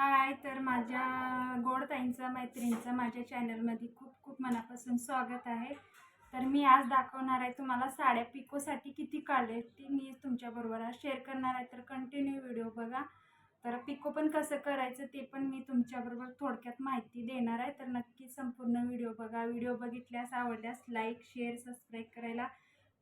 हाय तर माझ्या गोडताईंचं मैत्रिणीचं माझ्या चॅनलमध्ये खूप खूप मनापासून स्वागत आहे. तर मी आज दाखवणार आहे तुम्हाला साड्या पिकोसाठी किती काढले ती मी तुमच्याबरोबर आज शेअर करणार आहे. तर कंटिन्यू व्हिडिओ बघा. तर पिको पण कसं करायचं ते पण मी तुमच्याबरोबर थोडक्यात माहिती देणार आहे. तर नक्की संपूर्ण व्हिडिओ बघा. व्हिडिओ बघितल्यास आवडल्यास लाईक शेअर सबस्क्राईब करायला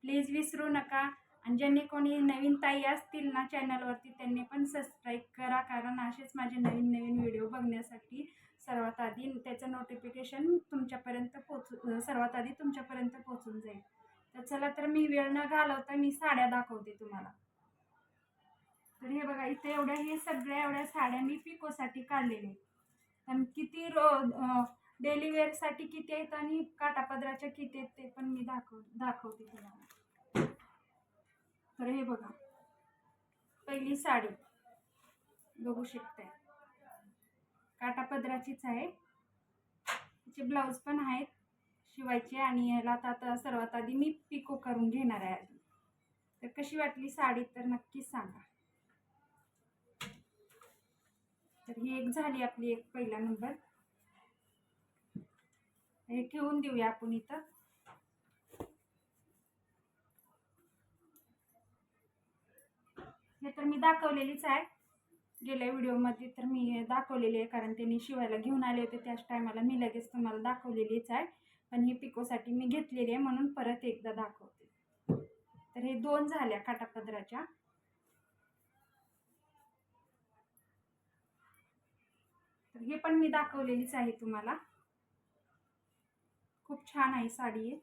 प्लीज विसरू नका. आणि ज्यांनी कोणी नवीन ताई असतील ना चॅनलवरती त्यांनी पण सबस्क्राईब करा. कारण असेच माझे नवीन नवीन व्हिडिओ बघण्यासाठी सर्वात आधी त्याचं नोटिफिकेशन तुमच्यापर्यंत पोचू सर्वात आधी तुमच्यापर्यंत पोचून जाईल. तर चला तर मी वेळ न घालवता मी साड्या दाखवते तुम्हाला. तर हे बघा इथे एवढ्या हे सगळ्या एवढ्या साड्या मी पिकोसाठी काढलेले आहेत. आणि किती रो डेली वेअरसाठी किती आहेत आणि काटापदराच्या किती आहेत ते पण मी दाखव दाखवते तुम्हाला. तर हे बघा. पहिली साडी. बघू शकताय. काटापदराचीच आहे. तिचे ब्लाऊज पण आहेत शिवायचे आणि याला आता आता सर्वात आधी मी पिको करून घेणार आहे आधी. तर कशी वाटली साडी तर नक्कीच सांगा. तर ही एक झाली आपली एक पहिला नंबर हे ठेवून देऊया आपण इथं. हे तर मी दाखवलेलीच आहे. गेल्या व्हिडिओमध्ये तर मी दाखवलेली आहे कारण त्यांनी शिवायला घेऊन आले होते त्याच टायमाला मी लगेच तुम्हाला दाखवलेलीच आहे. पण ही पिकोसाठी मी घेतलेली आहे म्हणून परत एकदा दाखवते. तर हे दोन झाल्या काटापदराच्या. तर हे पण मी दाखवलेलीच आहे तुम्हाला. खूप छान आहे साडी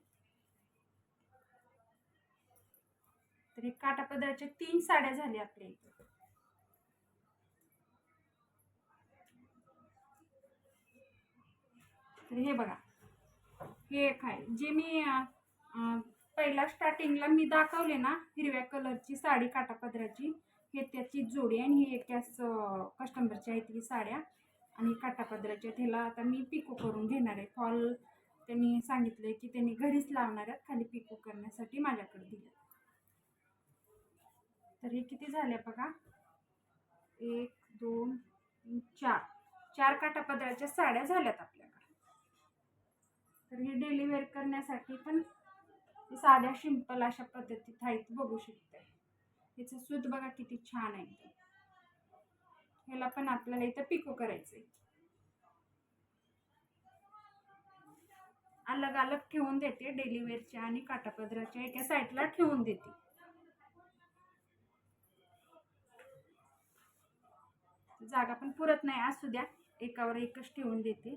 तर हे काटापदराच्या तीन साड्या झाल्या आपल्या इथे. तर हे बघा. हे एक आहे. जे मी पहिला स्टार्टिंगला मी दाखवले ना हिरव्या कलरची साडी काटापदराची हे त्याची जोडी आणि ही एकाच कस्टमरची आहेत ही साड्या आणि काटापदराच्या. ह्याला आता मी पिको करून घेणार आहे. फॉल त्यांनी सांगितलं की त्यांनी घरीच लावणार आहेत खाली पिको करण्यासाठी माझ्याकडे दिलं तर हे किती झाले बघा? एक दोन चार. चार काटापदराच्या साड्या झाल्यात आपल्याकडे. तर हे डेली वेअर करण्यासाठी पण साध्या सिंपल अशा पद्धतीत आहेत बघू शकते याचं सूत बघा किती छान आहे ते. ह्याला पण आपल्याला इथं पिको करायचंय. अलग अलग ठेवून देते डेली वेअरच्या आणि काटापदराच्या एका साईडला ठेवून देते. जागा पण पुरत नाही. असू द्या. एकावर एकच ठेवून देते.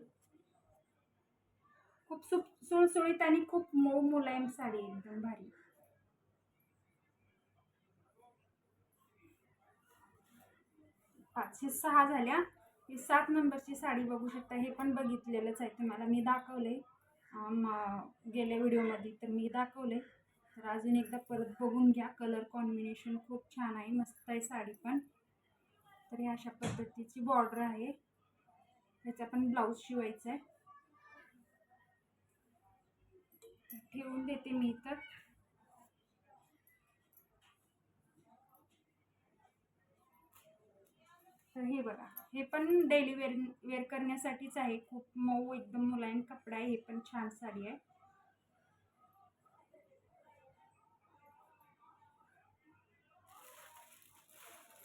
खूप सुप सुळसुळीत आणि खूप मऊ मुलायम साडी आहे. एकदम भारी. पाचशे सहा झाल्या. ही सात नंबरची साडी बघू शकता. हे पण बघितलेलंच आहे तुम्हाला. मी दाखवले गेल्या व्हिडिओमध्ये तर मी दाखवले तर अजून एकदा परत बघून घ्या. कलर कॉम्बिनेशन खूप छान आहे. मस्त आहे साडी पण. तर हे अशा पद्धतीची बॉर्डर आहे. ह्याचा पण ब्लाऊज शिवायचा आहे. ठेवून देते मी तर तर हे बघा हे पण डेली वेअर वेअर करण्यासाठीच आहे. खूप मऊ एकदम मुलायम कपडा आहे. हे पण छान साडी आहे.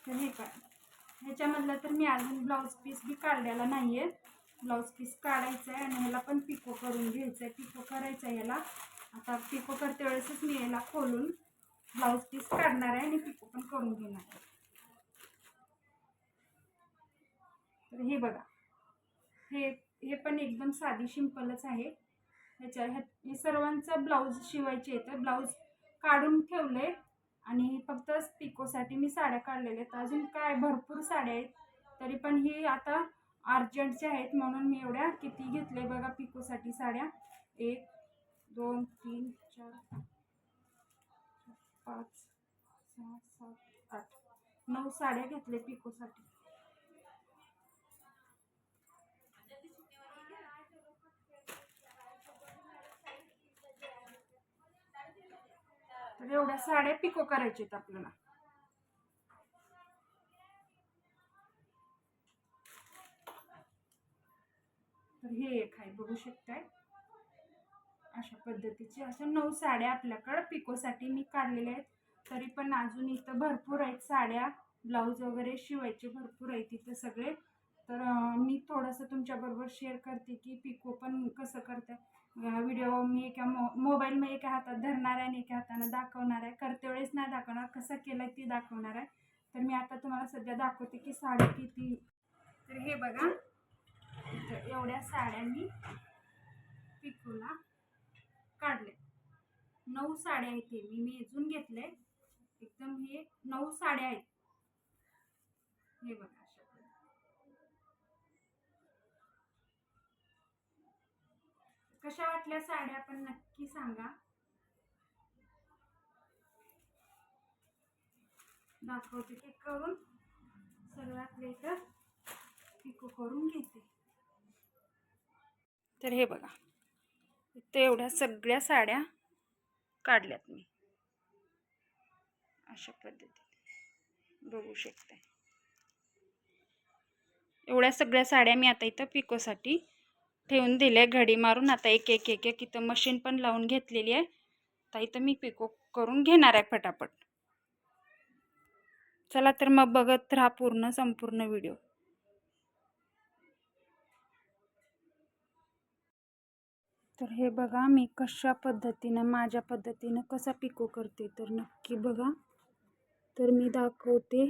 तर हे पण ह्याच्यामधला तर मी अजून ब्लाऊज पीस बी काढलेला नाही आहे ब्लाऊज पीस काढायचा आहे आणि ह्याला पण पिको करून घ्यायचं आहे पिको करायचं आहे याला आता पिको करते वेळेसच मी याला खोलून ब्लाऊज पीस काढणार आहे आणि पिको पण करून घेणार आहे. तर हे बघा. हे हे पण एकदम साधी सिंपलच आहे. ह्याच्या ह्या सर्वांचा सर्वांचं ब्लाऊज शिवायचे तर ब्लाऊज काढून ठेवलं आहे आणि फक्त पिकोसाठी मी साड्या काढलेल्या आहेत. अजून काय भरपूर साड्या आहेत. तरी पण ही आता अर्जंटच्या आहेत म्हणून मी एवढ्या किती घेतले बघा पिकोसाठी साड्या. एक दोन तीन चार पाच सहा सात आठ नऊ साड्या घेतले पिकोसाठी. तर एवढ्या साड्या पिको करायच्या आहेत आपल्याला. तर हे एक आहे बघू शकताय. अशा पद्धतीचे अशा नऊ साड्या आपल्याकडं पिकोसाठी मी काढलेल्या आहेत. तरी पण अजून इथं भरपूर आहेत साड्या. ब्लाऊज वगैरे शिवायचे भरपूर आहेत इथं सगळे. तर मी थोडंसं तुमच्याबरोबर शेअर करते की पिको पण कसं करते व्हिडिओ मी एका मो मोबाईल मी एका हातात धरणार आहे आणि एका हाताने दाखवणार आहे. करते वेळेस नाही दाखवणार कसं केलं ती दाखवणार आहे. तर मी आता तुम्हाला सध्या दाखवते की साडी किती. तर हे बघा एवढ्या साड्या मी पिकूला काढले. नऊ साड्या आहेत हे. मी मेजून घेतले. एकदम हे नऊ साड्या आहेत. हे बघा अशा पद्धतीने. कशा वाटल्या साड्या पण नक्की सांगा. दाखवते की करून. सर्वात लेटर पिको करून घेते. तर हे बघा. इथं एवढ्या सगळ्या साड्या काढल्यात मी. अशा पद्धतीने. बघू शकते एवढ्या सगळ्या साड्या मी आता इथं पिकोसाठी ठेवून दिले घडी मारून. आता एक एक एक एक इथं मशीन पण लावून घेतलेली आहे. आता इथं मी पिको करून घेणार आहे फटाफट. चला तर मग बघत राहा पूर्ण संपूर्ण व्हिडिओ तर हे बघा मी कशा पद्धतीनं माझ्या पद्धतीनं कसा पिको करते तर नक्की बघा. तर मी दाखवते.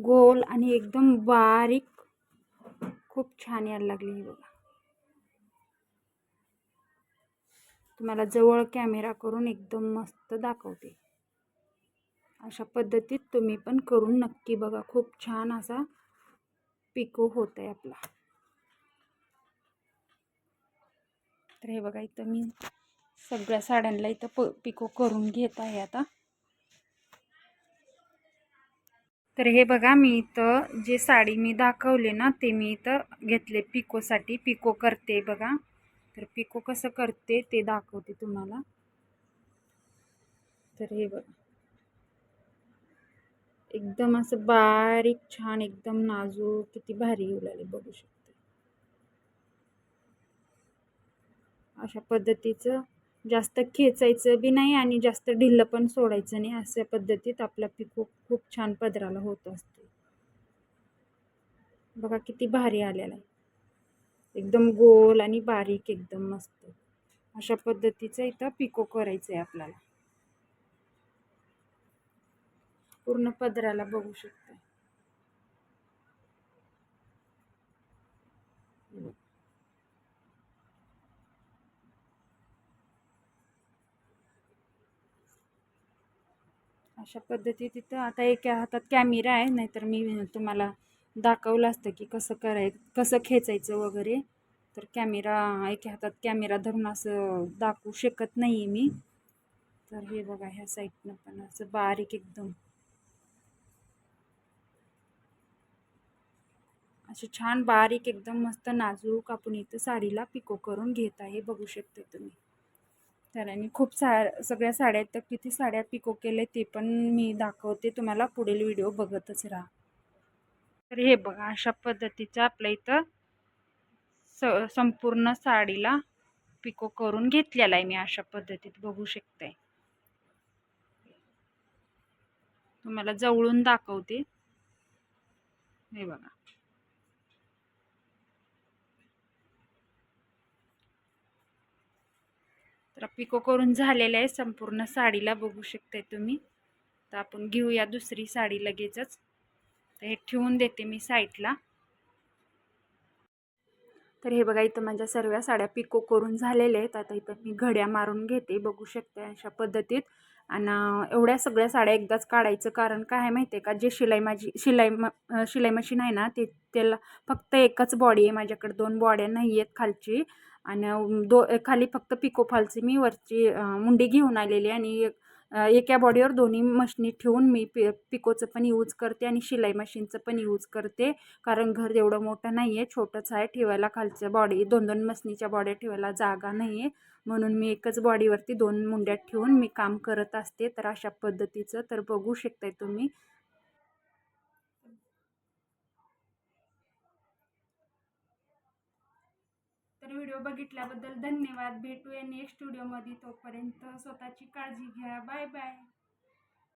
गोल आणि एकदम बारीक. खूप छान यायला लागली ही बघा. तुम्हाला जवळ कॅमेरा करून एकदम मस्त दाखवते. अशा पद्धतीत तुम्ही पण करून नक्की बघा. खूप छान असा पिको होत आहे आपला. तर हे बघा इथं मी सगळ्या साड्यांना इथं प पिको करून घेत आहे आता. तर हे बघा मी इथं जे साडी मी दाखवले ना ते मी इथं घेतले पिकोसाठी. पिको करते बघा. तर पिको कसं करते ते दाखवते तुम्हाला. तर हे बघा. एकदम असं बारीक छान एकदम नाजूक किती भारी येऊ लागले बघू शकते. अशा पद्धतीचं जास्त खेचायचं बी नाही आणि जास्त ढिल्लं पण सोडायचं नाही अशा पद्धतीत आपला पिको खूप छान पदराला होत असते. बघा किती भारी आलेला आहे. एकदम गोल आणि बारीक एकदम मस्त. अशा पद्धतीचं इथं पिको करायचं आहे आपल्याला. पूर्ण पदराला बघू शकते. अशा पद्धती तिथं. आता एका हातात कॅमेरा आहे नाहीतर मी तुम्हाला दाखवलं असतं की कसं कराय कसं खेचायचं वगैरे. तर कॅमेरा एका हातात कॅमेरा धरून असं दाखवू शकत नाही आहे मी. तर हे बघा ह्या साईडनं पण असं बारीक एकदम. असे छान बारीक एकदम मस्त नाजूक आपण इथं साडीला पिको करून घेत आहे बघू शकते तुम्ही. तर आणि खूप सा सगळ्या साड्या तर किती साड्या पिको केले ते पण मी दाखवते. तुम्हाला पुढील व्हिडिओ बघतच राहा. तर हे बघा अशा पद्धतीचं आपल्या इथं स संपूर्ण साडीला पिको करून घेतलेला आहे मी अशा पद्धतीत. बघू शकते तुम्हाला जवळून दाखवते. हे बघा. तर पिको करून झालेलं आहे. संपूर्ण साडीला बघू शकताय तुम्ही. तर आपण घेऊया दुसरी साडी लगेचच. तर हे ठेवून देते मी साईडला तर हे बघा इथं माझ्या सर्व साड्या पिको करून झालेल्या आहेत. आता इथं मी घड्या मारून घेते. बघू शकते अशा पद्धतीत. आणि एवढ्या सगळ्या साड्या एकदाच काढायचं कारण काय आहे माहिती आहे का? जे शिलाई माझी शिलाई म शिलाई मशीन आहे ना ते त्याला फक्त एकच बॉडी आहे माझ्याकडे. दोन बॉड्या नाही आहेत खालची. आणि दो खाली फक्त पिको फॉलची मी वरची मुंडी घेऊन आलेली आणि एका बॉडीवर दोन्ही मशनी ठेवून मी पि पिकोचं पण यूज करते आणि शिलाई मशीनचं पण यूज करते. कारण घर एवढं मोठं नाही आहे छोटंच आहे. ठेवायला खालच्या बॉडी दोन दोन मशनीच्या बॉड्या ठेवायला जागा नाही आहे म्हणून मी एकच बॉडीवरती दोन मुंड्यात ठेवून मी काम करत असते. तर अशा पद्धतीचं तर बघू शकताय तुम्ही. तर व्हिडिओ बघितल्याबद्दल धन्यवाद. भेटूया नेक्स्ट व्हिडिओमध्ये तोपर्यंत स्वतःची काळजी घ्या. Bye bye